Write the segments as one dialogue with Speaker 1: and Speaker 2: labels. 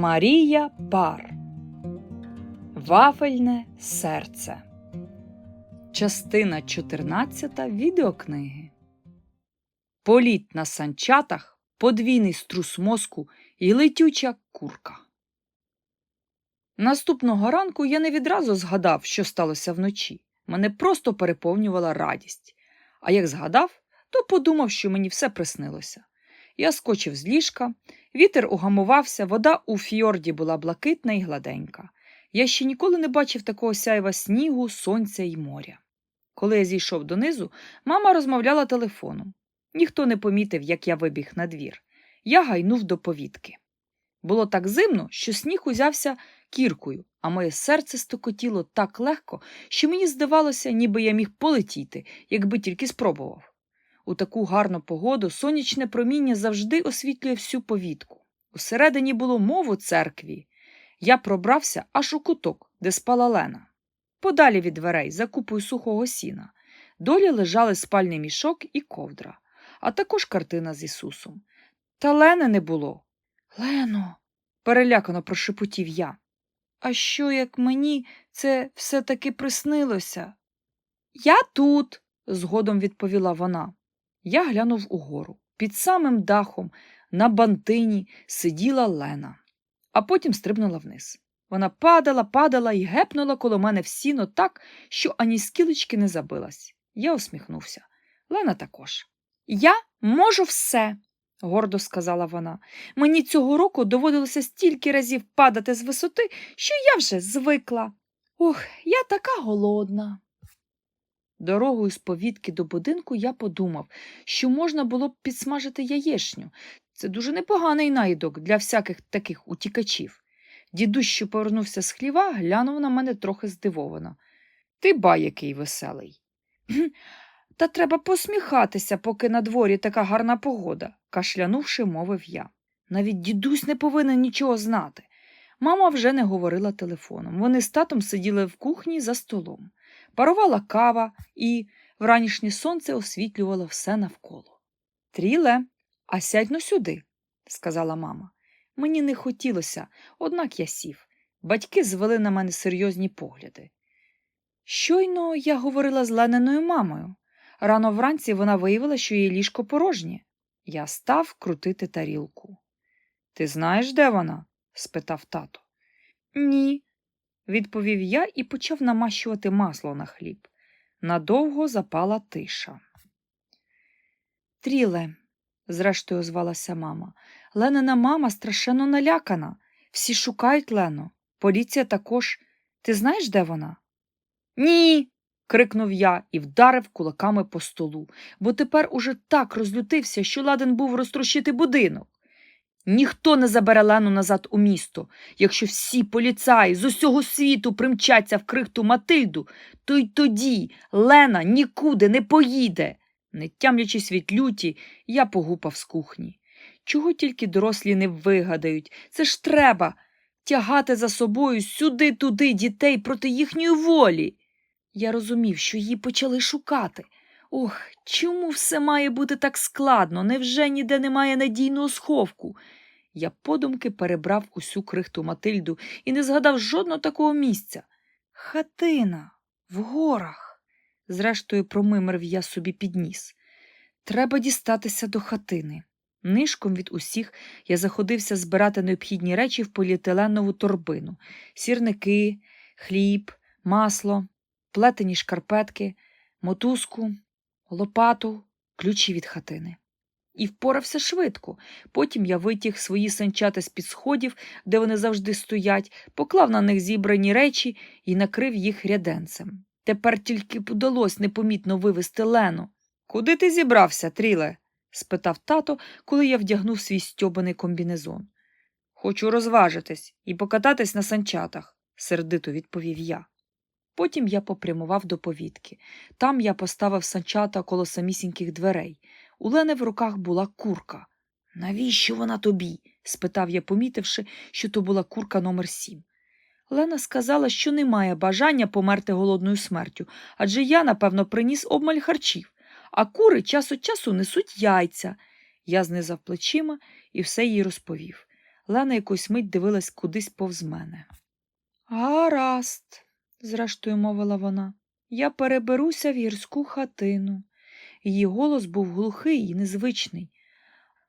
Speaker 1: Марія Пар Вафельне серце. Частина 14 відеокниги. Політ на санчатах, подвійний струс мозку і летюча курка. Наступного ранку я не відразу згадав, що сталося вночі. Мене просто переповнювала радість. А як згадав, то подумав, що мені все приснилося. Я скочив з ліжка, вітер угамувався, вода у фьорді була блакитна і гладенька. Я ще ніколи не бачив такого сяйва снігу, сонця і моря. Коли я зійшов донизу, мама розмовляла телефоном. Ніхто не помітив, як я вибіг на двір. Я гайнув до повітки. Було так зимно, що сніг узявся кіркою, а моє серце стокотіло так легко, що мені здавалося, ніби я міг полетіти, якби тільки спробував. У таку гарну погоду сонячне проміння завжди освітлює всю повітку. Усередині було мову церкві. Я пробрався аж у куток, де спала Лена. Подалі від дверей, за купою сухого сіна. Долі лежали спальний мішок і ковдра, а також картина з Ісусом. Та Лени не було. Лено, перелякано прошепотів я. А що, як мені це все таки приснилося? Я тут, згодом відповіла вона. Я глянув угору. Під самим дахом на бантині сиділа Лена, а потім стрибнула вниз. Вона падала, падала і гепнула коло мене в сіно так, що ані скілечки не забилась. Я усміхнувся. Лена також. Я можу все, гордо сказала вона. Мені цього року доводилося стільки разів падати з висоти, що я вже звикла. Ох, я така голодна. Дорогою з повітки до будинку я подумав, що можна було б підсмажити яєшню. Це дуже непоганий наїдок для всяких таких утікачів. Дідусь, що повернувся з хліва, глянув на мене трохи здивовано. Ти ба який веселий. Та треба посміхатися, поки на дворі така гарна погода, кашлянувши, мовив я. Навіть дідусь не повинен нічого знати. Мама вже не говорила телефоном. Вони з татом сиділи в кухні за столом. Парувала кава, і вранішнє сонце освітлювало все навколо. Тріле, а сядь но сюди, сказала мама. Мені не хотілося, однак я сів. Батьки звели на мене серйозні погляди. Щойно я говорила з Лениною мамою. Рано вранці вона виявила, що її ліжко порожнє. Я став крутити тарілку. Ти знаєш, де вона? спитав тато. Ні, відповів я і почав намащувати масло на хліб. Надовго запала тиша. Тріле, зрештою озвалася мама. Ленина мама страшенно налякана. Всі шукають Лену. Поліція також. Ти знаєш, де вона? Ні. крикнув я і вдарив кулаками по столу, бо тепер уже так розлютився, що ладен був розтрощити будинок. Ніхто не забере Лену назад у місто. Якщо всі поліцаї з усього світу примчаться в крихту Матильду, то й тоді Лена нікуди не поїде. Не тямлячись від люті, я погупав з кухні. Чого тільки дорослі не вигадають, це ж треба тягати за собою сюди-туди дітей проти їхньої волі. Я розумів, що її почали шукати. Ох, чому все має бути так складно? Невже ніде немає надійного сховку? Я подумки перебрав усю крихту Матильду і не згадав жодного такого місця. Хатина в горах, зрештою, промимрив я собі підніс. Треба дістатися до хатини. Нишком від усіх я заходився збирати необхідні речі в поліетиленову торбину сірники, хліб, масло, плетені шкарпетки, мотузку, лопату, ключі від хатини. І впорався швидко. Потім я витяг свої санчата з-під сходів, де вони завжди стоять, поклав на них зібрані речі і накрив їх ряденцем. Тепер тільки удалось непомітно вивести Лену. Куди ти зібрався, Тріле? спитав тато, коли я вдягнув свій стьобаний комбінезон. Хочу розважитись і покататись на санчатах, сердито відповів я. Потім я попрямував до повітки. Там я поставив санчата коло самісіньких дверей. У Лени в руках була курка. Навіщо вона тобі? спитав я, помітивши, що то була курка номер сім. Лена сказала, що не має бажання померти голодною смертю, адже я, напевно, приніс обмаль харчів, а кури час від часу несуть яйця. Я знизав плечима і все їй розповів. Лена якусь мить дивилась кудись повз мене. Гаразд, зрештою мовила вона, я переберуся в гірську хатину. Її голос був глухий і незвичний.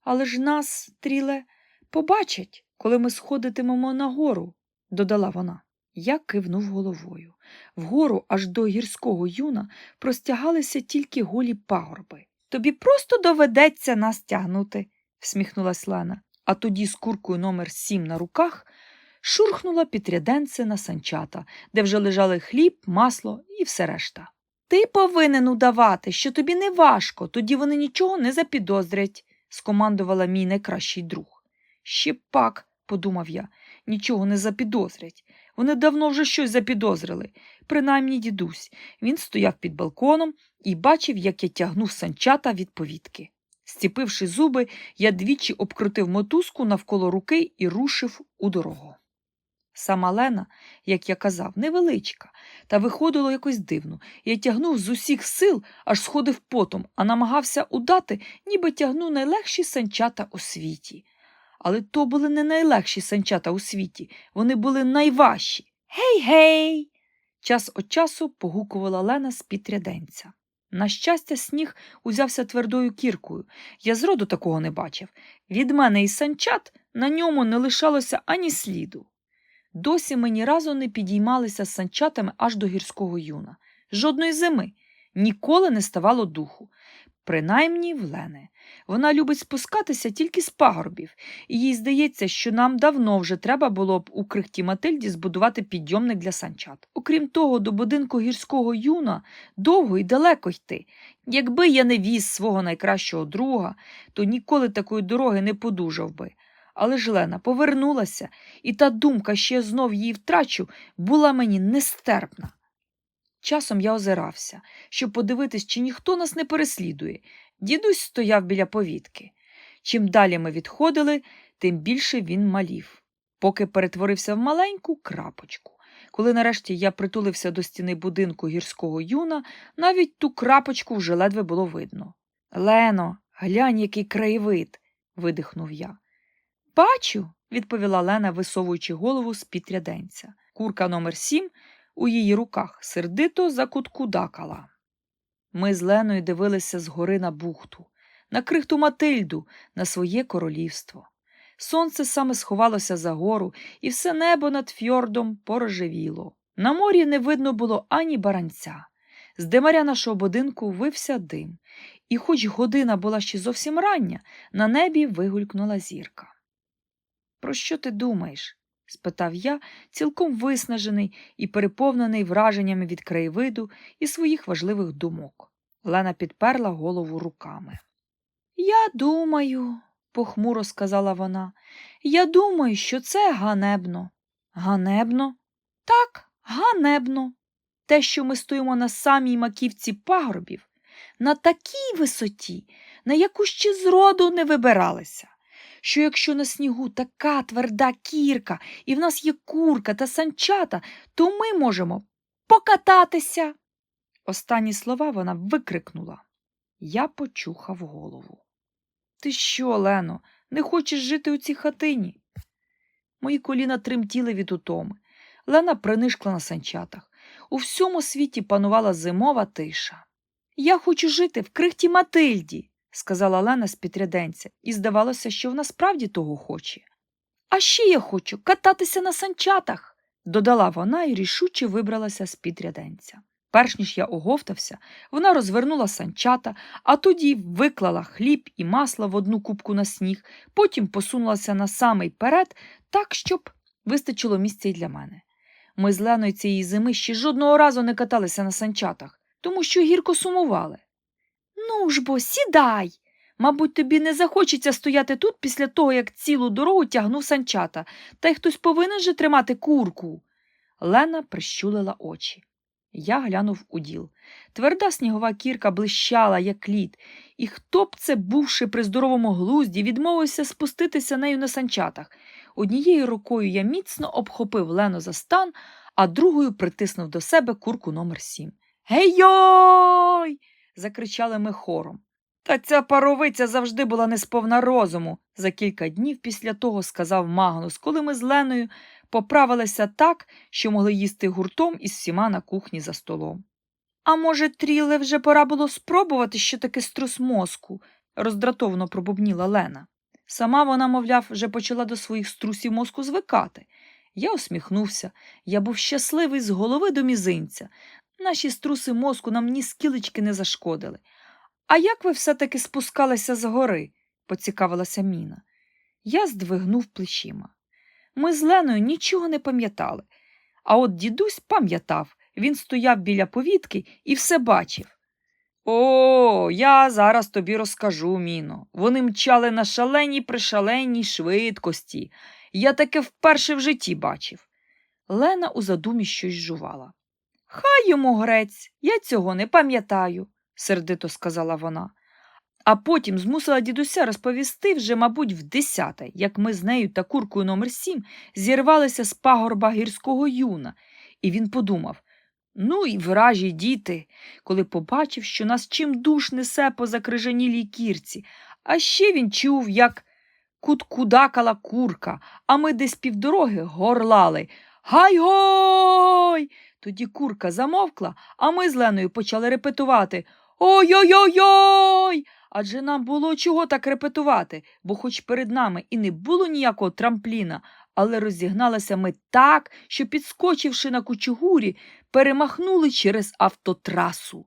Speaker 1: Але ж нас, тріле, побачать, коли ми сходитимемо нагору, додала вона. Я кивнув головою. Вгору аж до гірського юна простягалися тільки голі пагорби. Тобі просто доведеться нас тягнути, всміхнулась Лена, а тоді з куркою номер сім на руках шурхнула під ряденце на санчата, де вже лежали хліб, масло і все решта. Ти повинен удавати, що тобі не важко, тоді вони нічого не запідозрять, скомандувала мій найкращий друг. Ще пак, подумав я, нічого не запідозрять. Вони давно вже щось запідозрили, принаймні дідусь. Він стояв під балконом і бачив, як я тягнув санчата від повітки. Стіпивши зуби, я двічі обкрутив мотузку навколо руки і рушив у дорогу. Сама Лена, як я казав, невеличка, та виходило якось дивно. Я тягнув з усіх сил, аж сходив потом, а намагався удати, ніби тягну найлегші санчата у світі. Але то були не найлегші санчата у світі, вони були найважчі. Гей-гей! Час від часу погукувала Лена з-під ряденця. На щастя, сніг узявся твердою кіркою. Я зроду такого не бачив. Від мене і санчат на ньому не лишалося ані сліду. Досі ми ні разу не підіймалися з санчатами аж до гірського юна. Жодної зими. Ніколи не ставало духу. Принаймні в Лени. Вона любить спускатися тільки з пагорбів, і їй здається, що нам давно вже треба було б у крихті Матильді збудувати підйомник для санчат. Окрім того, до будинку гірського юна довго і далеко йти. Якби я не віз свого найкращого друга, то ніколи такої дороги не подужав би. Але ж Лена повернулася, і та думка, що я знов її втрачу, була мені нестерпна. Часом я озирався, щоб подивитись, чи ніхто нас не переслідує. Дідусь стояв біля повітки. Чим далі ми відходили, тим більше він малів, поки перетворився в маленьку крапочку. Коли нарешті я притулився до стіни будинку гірського юна, навіть ту крапочку вже ледве було видно. Лено, глянь, який краєвид, видихнув я. Бачу, відповіла Лена, висовуючи голову з під ряденця. Курка номер сім у її руках сердито закуткудакала. Ми з Леною дивилися згори на бухту, на крихту Матильду, на своє королівство. Сонце саме сховалося за гору, і все небо над фьордом порожевіло. На морі не видно було ані баранця. З димаря нашого будинку вився дим, і, хоч година була ще зовсім рання, на небі вигулькнула зірка. Про що ти думаєш? спитав я, цілком виснажений і переповнений враженнями від краєвиду і своїх важливих думок. Лена підперла голову руками. Я думаю, похмуро сказала вона, я думаю, що це ганебно. Ганебно? Так, ганебно. Те, що ми стоїмо на самій маківці пагорбів, на такій висоті, на яку ще зроду не вибиралися що якщо на снігу така тверда кірка, і в нас є курка та санчата, то ми можемо покататися. Останні слова вона викрикнула. Я почухав голову. Ти що, Лено, не хочеш жити у цій хатині? Мої коліна тремтіли від утоми. Лена принишкла на санчатах. У всьому світі панувала зимова тиша. Я хочу жити в крихті Матильді, сказала Лена з підряденця, і здавалося, що вона справді того хоче. А ще я хочу кататися на санчатах, додала вона і рішуче вибралася з під ряденця. Перш ніж я оговтався, вона розвернула санчата, а тоді виклала хліб і масло в одну кубку на сніг, потім посунулася на самий перед, так, щоб вистачило місця й для мене. Ми з Леною цієї зими ще жодного разу не каталися на санчатах, тому що гірко сумували. Ну ж бо, сідай. Мабуть, тобі не захочеться стояти тут після того, як цілу дорогу тягнув санчата, та й хтось повинен же тримати курку. Лена прищулила очі. Я глянув у діл. Тверда снігова кірка блищала, як лід, і хто б це, бувши при здоровому глузді, відмовився спуститися нею на санчатах. Однією рукою я міцно обхопив Лену за стан, а другою притиснув до себе курку номер сім. Гей-йой! Закричали ми хором. Та ця паровиця завжди була несповна розуму. За кілька днів після того сказав Магнус, коли ми з Леною поправилися так, що могли їсти гуртом із всіма на кухні за столом. А може, Тріле вже пора було спробувати, що таке струс мозку, роздратовано пробубніла Лена. Сама вона, мовляв, вже почала до своїх струсів мозку звикати. Я усміхнувся. Я був щасливий з голови до мізинця. Наші струси мозку нам ні скілечки не зашкодили. А як ви все-таки спускалися з гори? поцікавилася Міна. Я здвигнув плечима. Ми з Леною нічого не пам'ятали. А от дідусь пам'ятав, він стояв біля повітки і все бачив. О, я зараз тобі розкажу, Міно. Вони мчали на шаленій пришаленій швидкості. Я таке вперше в житті бачив. Лена у задумі щось жувала. Хай йому грець, я цього не пам'ятаю, сердито сказала вона. А потім змусила дідуся розповісти вже, мабуть, в десяте, як ми з нею та куркою номер сім зірвалися з пагорба гірського юна, і він подумав ну і вражі діти, коли побачив, що нас чим душ несе по закрижанілій кірці, а ще він чув, як куткудакала курка, а ми десь півдороги горлали. Гай-гой! Тоді курка замовкла, а ми з Леною почали репетувати Ой-ой-ой-ой! Адже нам було чого так репетувати, бо хоч перед нами і не було ніякого трампліна, але розігналися ми так, що, підскочивши на кучугурі, перемахнули через автотрасу.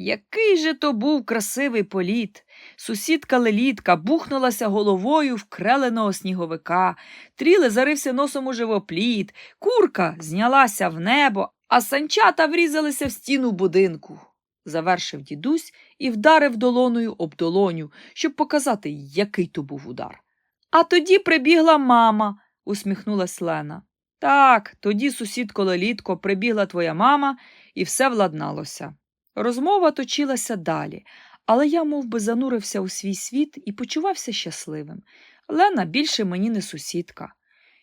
Speaker 1: Який же то був красивий політ! Сусідка Лелітка бухнулася головою в креленого сніговика, тріле зарився носом у живопліт, курка знялася в небо, а санчата врізалися в стіну будинку. Завершив дідусь і вдарив долоною об долоню, щоб показати, який то був удар. А тоді прибігла мама, усміхнулась Лена. Так, тоді, сусідко Лелітко, прибігла твоя мама, і все владналося. Розмова точилася далі, але я мов би, занурився у свій світ і почувався щасливим. Лена більше мені не сусідка.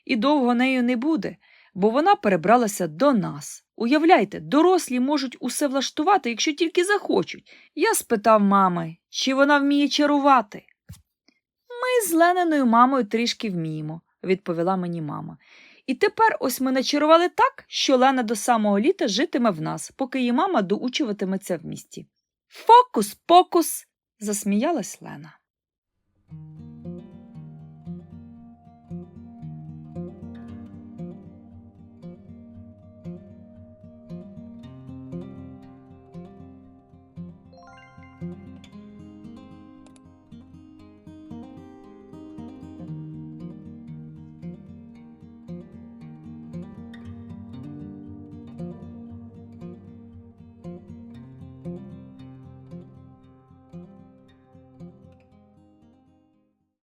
Speaker 1: І довго нею не буде, бо вона перебралася до нас. Уявляйте, дорослі можуть усе влаштувати, якщо тільки захочуть. Я спитав мами, чи вона вміє чарувати. Ми з Лениною мамою трішки вміємо, відповіла мені мама. І тепер ось ми начарували так, що Лена до самого літа житиме в нас, поки її мама доучуватиметься в місті. Фокус, покус, засміялась Лена.